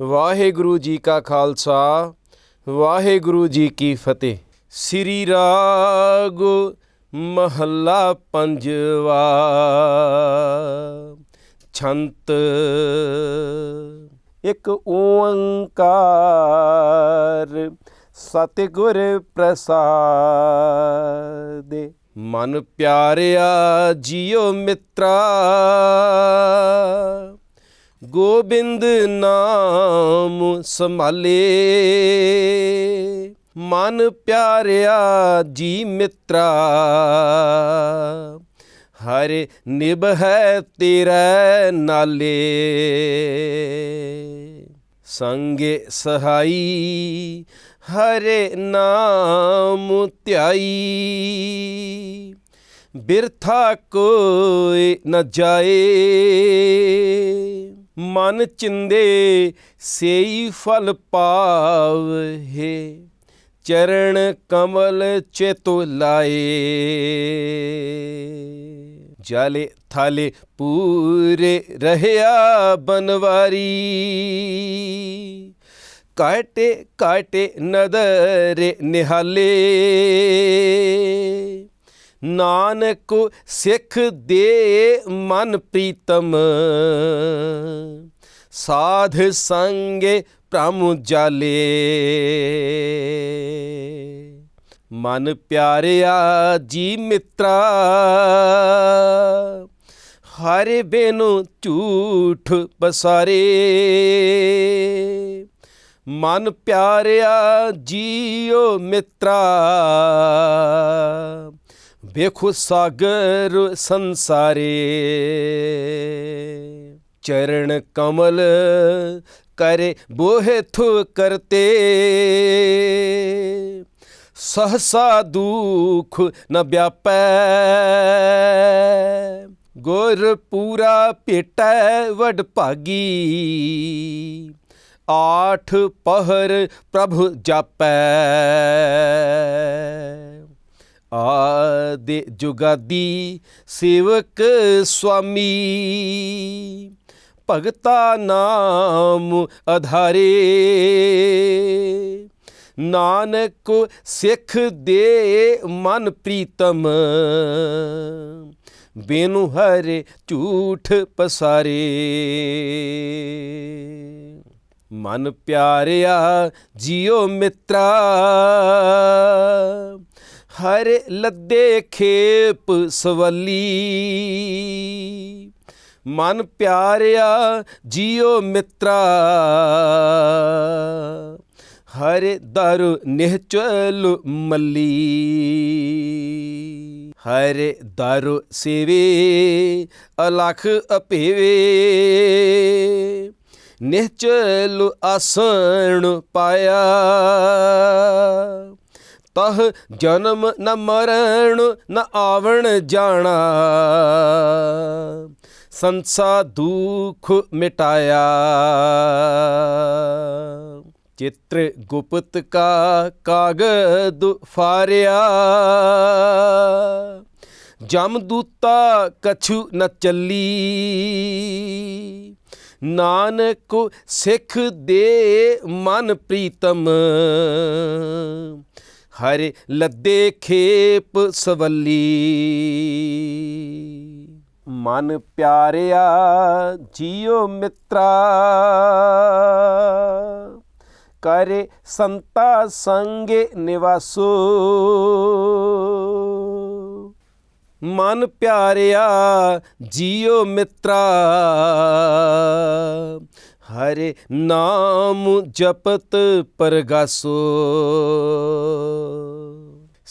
ਵਾਹਿਗੁਰੂ ਜੀ ਕਾ ਖਾਲਸਾ, ਵਾਹਿਗੁਰੂ ਜੀ ਕੀ ਫਤਿਹ। ਸ੍ਰੀ ਰਾਗ ਮਹੱਲਾ ਪੰਜਵਾ, ਛੰਤ ਇੱਕ ਓੰਕਾਰ ਸਤਿਗੁਰ ਪ੍ਰਸਾਦਿ। ਮਨ ਪਿਆਰਿਆ ਜੀਓ ਮਿੱਤਰਾ ਗੋਬਿੰਦ ਨਾਮ ਸੰਭਾਲੇ। ਮਨ ਪਿਆਰਿਆ ਜੀ ਮਿੱਤਰਾ। ਹਰੇ ਨਿਭ ਹੈ ਤੇਰੇ ਨਾਲੇ। ਸੰਗੇ ਸਹਾਈ, ਹਰੇ ਨਾਮ ਧਿਆਈ। ਬਿਰਥਾ ਕੋਈ ਨ ਜਾਏ। ਮਨ ਚਿੰਦੇ ਸੇਈ ਫਲ ਪਾਵਹਿ ਚਰਨ ਕਮਲ ਚੇਤੁ ਲਾਏ। ਜਾਲੇ ਥਾਲੇ ਪੂਰੇ ਰਹਿਆ ਬਨਵਾਰੀ। ਕਾਟੇ ਕਾਟੇ ਨਦਰ ਨਿਹਾਲੇ। ਨਾਨਕ ਸਿੱਖ ਦੇ ਮਨ ਪ੍ਰੀਤਮ। ਸਾਧ ਸੰਗੇ ਭ੍ਰਮ ਜਾਲੇ। ਮਨ ਪਿਆਰਿਆ ਜੀ ਮਿੱਤਰਾ, ਹਰ ਬੇਨੂ ਝੂਠ ਬਸਾਰੇ ਮਨ ਪਿਆਰਿਆ ਜੀਓ ਮਿੱਤਰਾ ਵੇਖੋ ਸਾਗਰ ਸੰਸਾਰੇ, ਚਰਨ ਕਮਲ ਕਰੇ ਬੋਹੇ ਥੁ ਕਰਤੇ। ਸਹਸਾ ਦੁਖ ਨ ਵਿਆਪੈ, ਗੁਰ ਪੂਰਾ ਭੇਟੈ ਵਡ ਭਾਗੀ। ਆਠ ਪਹਰ ਪ੍ਰਭੂ ਜਾਪੈ। ਆਦੇ ਜੁਗਾਦੀ ਸੇਵਕ ਸੁਆਮੀ ਭਗਤਾ ਨਾਮ ਅਧਾਰੇ। ਨਾਨਕ ਸਿੱਖ ਦੇ ਮਨ ਪ੍ਰੀਤਮ। ਬੇਨੂ ਹਰੇ ਝੂਠ ਪਸਾਰੇ। ਮਨ ਪਿਆਰਿਆ ਜੀਓ ਮਿੱਤਰਾ। ਹਰੇ ਲੱਦੇ ਖੇਪ ਸਵਲੀ। ਮਨ ਪਿਆਰਿਆ ਜੀਓ ਮਿੱਤਰਾ। ਹਰੇ ਦਰ ਨਿਹਚਲ ਮੱਲੀ। ਹਰੇ ਦਰ ਸੇਵੇ, ਅਲਖ ਅਪੇਵੇ ਨਿਹਚਲ ਆਸਣ ਪਾਇਆ। ਤਹ ਜਨਮ ਨ ਮਰਨ ਨ ਆਵਣ ਜਾਣਾ। ਸੰਸਾ ਦੁਖ ਮਿਟਾਇਆ। ਚਿੱਤਰ ਗੁਪਤ ਕਾ ਕਾਗਦ ਫਾਰਿਆ। ਜਮ ਦੂਤਾ ਕਛੂ ਨ ਚੱਲੀ। ਨਾਨਕ ਸਿੱਖ ਦੇ ਮਨ ਪ੍ਰੀਤਮ। ਹਰੇ ਲੱਦੇ ਖੇਪ ਸਵੱਲੀ। ਮਨ ਪਿਆਰਿਆ ਜੀਓ ਮਿੱਤਰਾ। ਕਰੇ ਸੰਤਾ ਸੰਗੇ ਨਿਵਾਸੋ। ਮਨ ਪਿਆਰਿਆ ਜੀਓ ਮਿੱਤਰਾ। ਹਰੇ ਨਾਮ ਜਪਤ ਪਰਗਾਸੋ।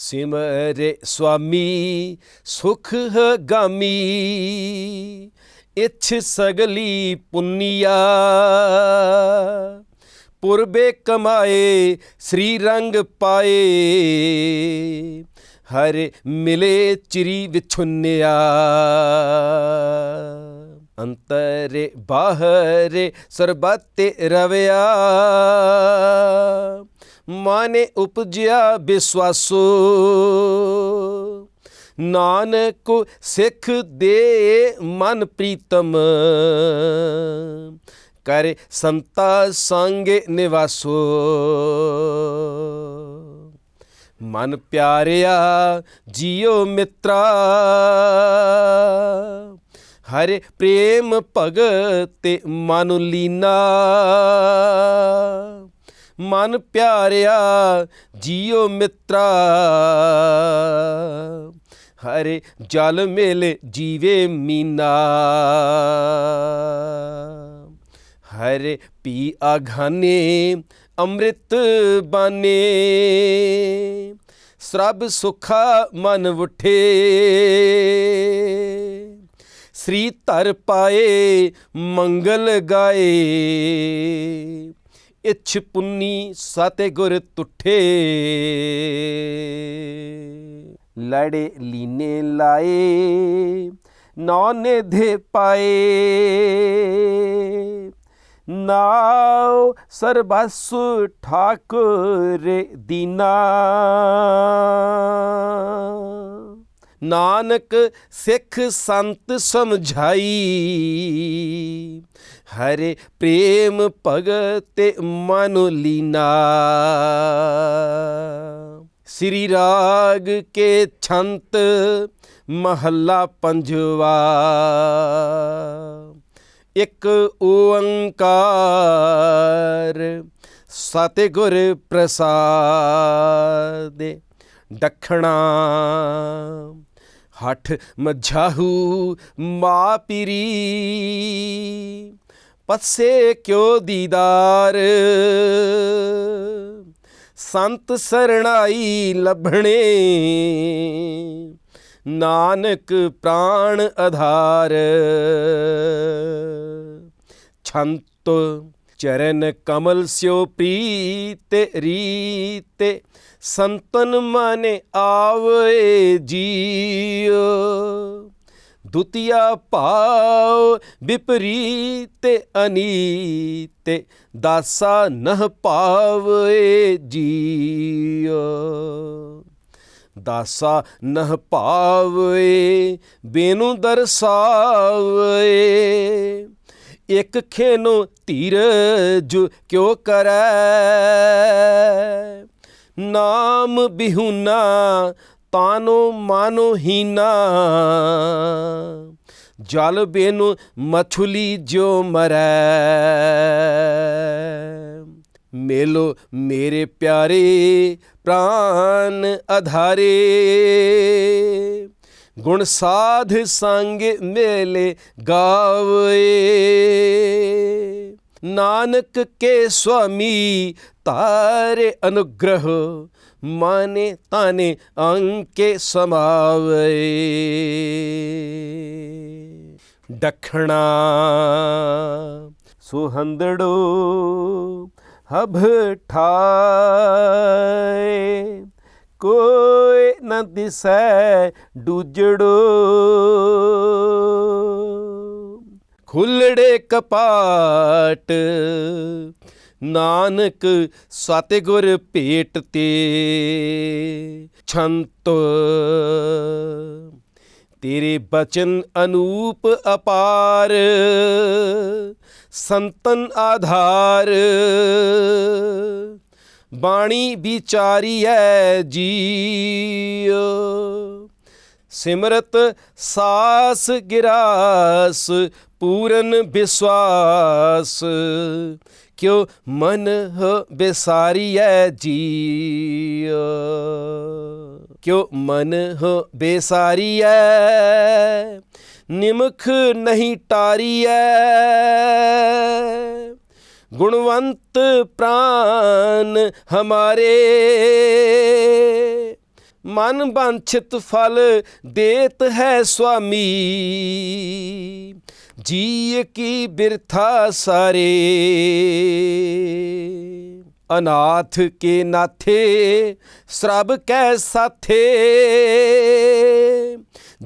ਸਿਮਰੇ ਸੁਆਮੀ, ਸੁਖ ਹਗਾਮੀ, ਇਛ ਸਗਲੀ ਪੁੰਨੀਆ। ਪੁਰਬੇ ਕਮਾਏ, ਸ੍ਰੀ ਰੰਗ ਪਾਏ, ਹਰ ਮਿਲੇ ਚਿਰੀ ਵਿਛੁੰਨਿਆ। ਅੰਤਰੇ ਬਾਹਰੇ ਸਰਬਤੇ ਰਵਿਆ। ਮਾਨੇ ਉਪਜਿਆ ਵਿਸਵਾਸੋ ਨਾਨਕ ਸਿੱਖ ਦੇ ਮਨ ਪ੍ਰੀਤਮ, ਕਰ ਸੰਤਾ ਸੰਗੇ ਨਿਵਾਸੋ। ਮਨ ਪਿਆਰਿਆ ਜੀਓ ਮਿੱਤਰਾ, ਹਰੇ ਪ੍ਰੇਮ ਭਗਤ ਤੇ ਮਨ ਲੀਨਾ। ਮਨ ਪਿਆਰਿਆ, ਜੀਓ ਮਿੱਤਰਾ। ਹਰੇ ਜਲ ਮੇਲੇ ਜੀਵੇ ਮੀਨਾ। ਹਰੇ ਪੀ ਆਘਾਨੇ ਅੰਮ੍ਰਿਤ ਬਾਨੇ। ਸਰਬ ਸੁਖਾ ਮਨ ਉਠੇ। ਸ੍ਰੀ ਧਰ ਪਾਏ, ਮੰਗਲ ਗਾਏ। ਇਛ ਪੁੰਨੀ ਸਾਤੇ ਤੁਠੇ। ਲੜੇ ਲੀਨੇ ਲਾਏ, ਨੌਨੇ ਦੇ ਪਾਏ। ਨਾਉ ਸਰਬਸ ਠਾਕੁਰ ਦੀਨਾ। ਨਾਨਕ ਸਿੱਖ ਸੰਤ ਸਮਝਾਈ। ਹਰੇ ਪ੍ਰੇਮ ਭਗਤ ਤੇ ਮਨ ਲੀਨਾ। ਸ੍ਰੀ ਰਾਗ ਕੇ ਛੰਤ ਮਹੱਲਾ ਪੰਜਵਾ। ਇੱਕ ਓੰਕਾਰ ਸਤਿਗੁਰ ਪ੍ਰਸਾਦ ਦਖਣਾ ਹਠ ਮਝਾਹੂ ਮਾਪਿਰੀ। ਪੱਸੇ ਕਿਉ ਦੀਦਾਰ? ਸੰਤ ਸਰਣਾਈ ਲੱਭਣੇ। ਨਾਨਕ ਪ੍ਰਾਣ ਆਧਾਰ। ਛੰਤ ਚਰਨ ਕਮਲ ਸਿਓ ਪ੍ਰੀਤ ਰੀਤੇ। ਸੰਤਨ ਮਨ ਆਵੇ ਜੀਓ ਦੁਤੀਆ ਭਾਵ ਵਿਪਰੀਤ ਅਨੀਤ, ਦਾਸਾ ਨਹ ਪਾਵੇ ਜੀਓ ਦਾਸਾ ਨਹ ਪਾਵੇ ਬੇਨੂ ਦਰਸਾਵੇ। ਇਕ ਖੇਨੋ ਧੀਰਜ ਕਿਉ ਕਰੈ? ਨਾਮ ਬਿਹੁਨਾ ਤਾਨੋ ਮਾਨੋ ਹੀਨਾ। ਜਲ ਬੇਨੂ ਮਛਲੀ ਜੋ ਮਰੈ। ਮੇਲੋ ਮੇਰੇ ਪਿਆਰੇ ਪ੍ਰਾਨ ਅਧਾਰੇ। ਗੁਣ ਸਾਧ ਸੰਗ ਮੇਲੇ ਗਾਵੇ। ਨਾਨਕ ਕੇ ਸੁਆਮੀ ਤਾਰੇ ਅਨੁਗ੍ਰਹ ਮਾਨੇ ਤਾਨੇ ਅੰਕੇ ਸਮਾਵੇ। ਦਖਣਾ ਸੁਹੰਦੜੋ ਹਬ ਠਾਏ। ਕੋਈ ਨ ਦਿਸੈ ਡੂਜੜੋ। ਖੁੱਲੜੇ ਕਪਾਟ ਨਾਨਕ ਸਤਿਗੁਰ ਭੇਟ ਤੇ ਛੰਤ। ਤੇਰੇ ਬਚਨ ਅਨੂਪ ਅਪਾਰ, ਸੰਤਨ ਆਧਾਰ। ਬਾਣੀ ਵਿਚਾਰੀ ਹੈ ਜੀਓ ਸਿਮਰਤ ਸਾਸ ਗਿਰਾਸ, ਪੂਰਨ ਵਿਸਵਾਸ। ਕਿਉ ਮਨ ਹੋ ਬੇਸਾਰੀਐ ਜੀਉ ਕਿਉ ਮਨ ਹੋ ਬੇਸਾਰੀਐ ਨਿਮਖ ਨਹੀਂ ਟਾਰੀਐ ਗੁਣਵੰਤ ਪ੍ਰਾਨ ਹਮਾਰੇ, ਮਨ ਬਾਂਛਿਤ ਫਲ ਦੇਤ ਹੈ ਸੁਆਮੀ। ਜੀ ਕੀ ਬਿਰਥਾ ਸਾਰੇ। ਅਨਾਥ ਕੇ ਨਾਥੇ, ਸਰਬ ਕੈ ਸਾਥੇ।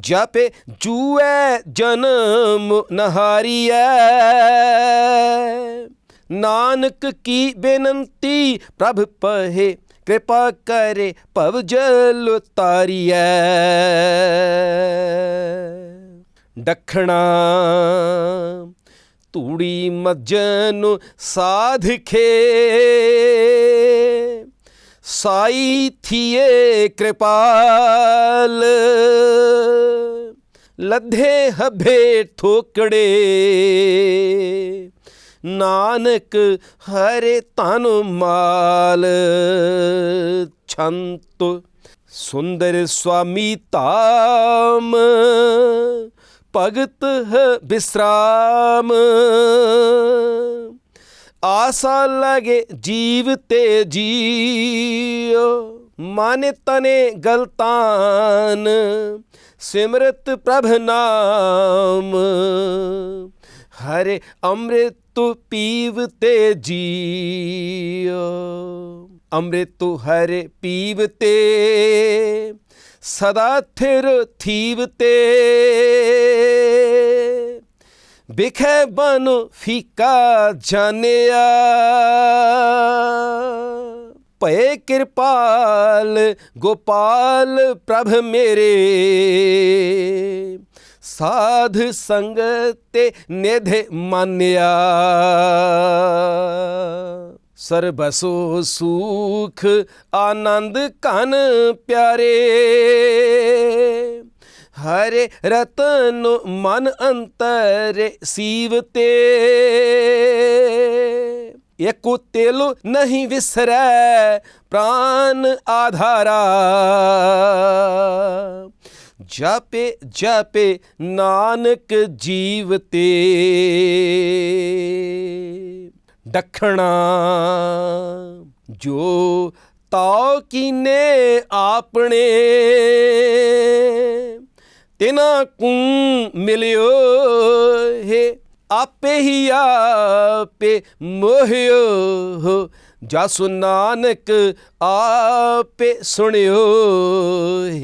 ਜਾਪੇ ਜੂਐ ਜਨਮ ਨਹਾਰੀਐ। ਨਾਨਕ ਕੀ ਬੇਨੰਤੀ ਪ੍ਰਭ ਪਹੇ, ਕਿਰਪਾ ਕਰੇ ਭਵ ਜਲ ਉਤਾਰੀਐ। ਦਖਣਾ ਧੂੜੀ ਮੱਜਨ ਸਾਧਖੇ ਸਾਈ ਥੀਏ ਕਿਰਪਾਲ। ਲੱਧੇ ਹਬੇ ਠੋਕੜੇ। ਨਾਨਕ ਹਰੇ ਤਨ ਮਾਲ। ਛੰਤ ਸੁੰਦਰ ਸੁਆਮੀ ਤਾਮ ਭਗਤ ਹੈ ਬਿਸਰਾਮ। ਆਸਾ ਲਗੇ ਜੀਵ ਤੇ ਜੀਓ, ਮਨ ਤਨੇ ਗਲਤਾਨ, ਸਿਮਰਤ ਪ੍ਰਭ ਨਾਮ। ਹਰੇ ਅੰਮ੍ਰਿਤ ਪੀਵ ਤੇ ਜੀਓ, ਅੰਮ੍ਰਿਤ ਹਰੇ ਪੀਵ ਤੇ ਸਦਾ ਥਿਰ ਥੀਵ ਤੇ। ਬਿਖੇ ਬਨ ਫੀਕਾ ਜਾਣਿਆ। ਭਏ ਕਿਰਪਾਲ ਗੋਪਾਲ ਪ੍ਰਭ ਮੇਰੇ। ਸਾਧ ਸੰਗਤ ਤੇ ਨਿਧੇ ਮਾਨਿਆ। ਸਰਬਸੋ ਸੁਖ ਆਨੰਦ ਕਨ ਪਿਆਰੇ। ਹਰੇ ਰਤਨ ਮਨ ਅੰਤਰ ਸੀਵ ਤੇ। ਏਕੋ ਤੇਲ ਨਹੀਂ ਵਿਸਰੈ ਪ੍ਰਾਨ ਆਧਾਰਾ। ਜਾਪੇ ਜਾਪੇ ਨਾਨਕ ਜੀਵ ਤੇ। ਡਖਣਾ ਜੋ ਤਾਉ ਕੀਨੇ ਆਪਣੇ। ਤਿਨਾ ਕੂ ਮਿਲਿਓ ਹੈ, ਆਪੇ ਹੀ ਆਪੇ ਮੋਹਿਓ ਜਸ ਨਾਨਕ ਆਪੇ ਸੁਣਿਓ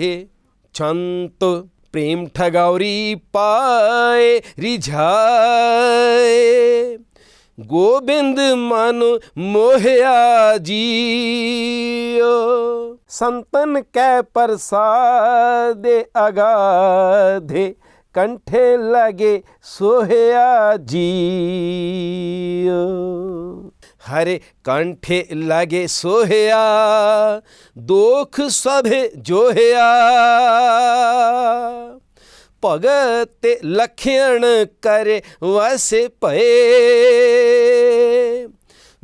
ਹੈ। ਛੰਤ ਪ੍ਰੇਮ ਠਗੌਰੀ ਪਾਏ, ਰਿਝਾਏ। ਗੋਬਿੰਦ ਮਨ ਮੋਹਿਆ ਜੀਓ। ਸੰਤਨ ਕੈ ਪ੍ਰਸਾਦੇ ਅਗਾਧੇ, ਕੰਠੇ ਲਗੇ ਸੋਹਿਆ ਜੀਓ। ਹਰੇ ਕੰਠੇ ਲਗੇ ਸੋਹਿਆ, ਦੋਖ ਸਭੇ ਜੋਹਿਆ। ਭਗਤ ਲਖਿਆਣ ਕਰੇ ਵਸੇ ਭਏ।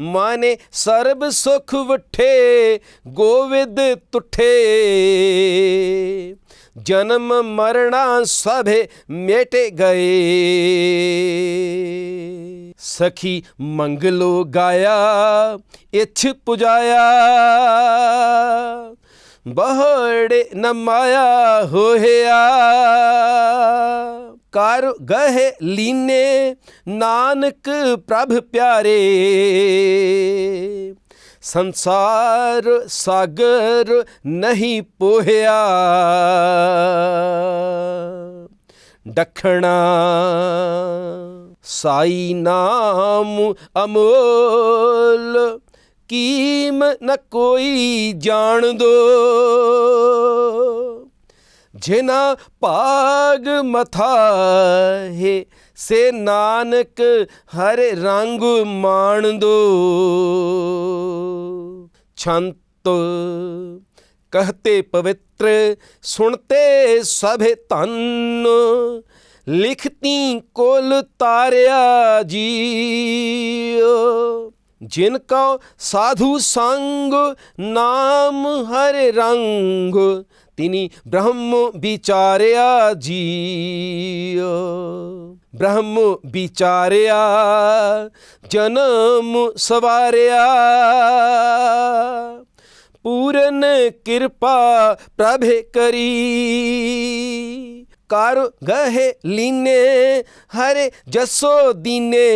ਮਾਨੇ ਸਰਬ ਸੁਖ ਵਠੇ, ਗੋਵਿੰਦ ਤੁਠੇ। ਜਨਮ ਮਰਣਾ ਸਭੇ ਮੇਟੇ ਗਏ। ਸਖੀ ਮੰਗਲੋ ਗਾਇਆ, ਇਛ ਪੁਜਾਇਆ। ਬਹੜੇ ਨਮਾਇਆ ਹੋਇਆ। ਕਰ ਗਹਿ ਲੀਨੇ ਨਾਨਕ ਪ੍ਰਭ ਪਿਆਰੇ। ਸੰਸਾਰ ਸਾਗਰ ਨਹੀਂ ਪੋਹਿਆ। ਡਖਣਾ ਸਾਈ ਨਾਮ ਅਮੋਲ ਕੀਮ ਨ ਕੋਈ ਜਾਣ ਦੋ। ਜਿਨਾ ਭਾਗ ਮਥਾ ਹੈ, ਸੇ ਨਾਨਕ ਹਰ ਰੰਗ ਮਾਣ ਦੋ। ਛੰਤ ਕਹਤੇ ਪਵਿੱਤਰ, ਸੁਣਤੇ ਸਭੇ ਧਨ। ਲਿਖਤੀ ਕੋਲ ਤਾਰਿਆ ਜੀਓ। ਜਿਨ ਕਉ ਸਾਧੂ ਸੰਗ ਨਾਮ ਹਰਿ ਰੰਗ, ਤਿਨੀ ਬ੍ਰਹਮ ਵਿਚਾਰਿਆ ਜੀਓ ਬ੍ਰਹਮ ਵਿਚਾਰਿਆ, ਜਨਮ ਸਵਾਰਿਆ। ਪੂਰਨ ਕਿਰਪਾ ਪ੍ਰਭ ਕਰੀ। ਕਰ ਗਹਿ ਲੀਨੇ, ਹਰੇ ਜਸੋ ਦੀਨੇ।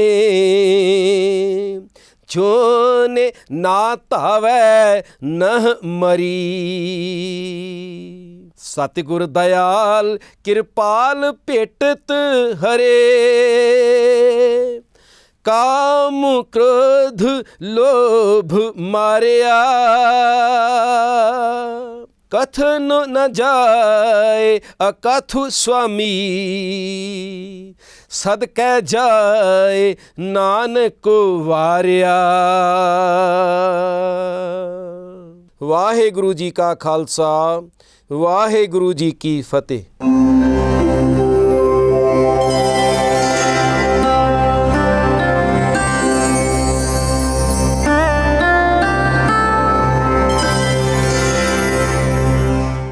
ਜੋਨੇ ਨਾ ਧਾਵੈ ਨਹ ਮਰੀ। ਸਤਿਗੁਰ ਦਇਆਲ ਕਿਰਪਾਲ ਭੇਟਤ ਹਰੇ। ਕਾਮ ਕ੍ਰੋਧ ਲੋਭ ਮਾਰਿਆ। ਕਥਨ ਨ ਜਾਏ ਅਕਥੁ ਸੁਆਮੀ। ਸਦਕੈ ਜਾਏ ਨਾਨਕ ਵਾਰਿਆ। ਵਾਹਿਗੁਰੂ ਜੀ ਕਾ ਖਾਲਸਾ, ਵਾਹਿਗੁਰੂ ਜੀ ਕੀ ਫਤਿਹ।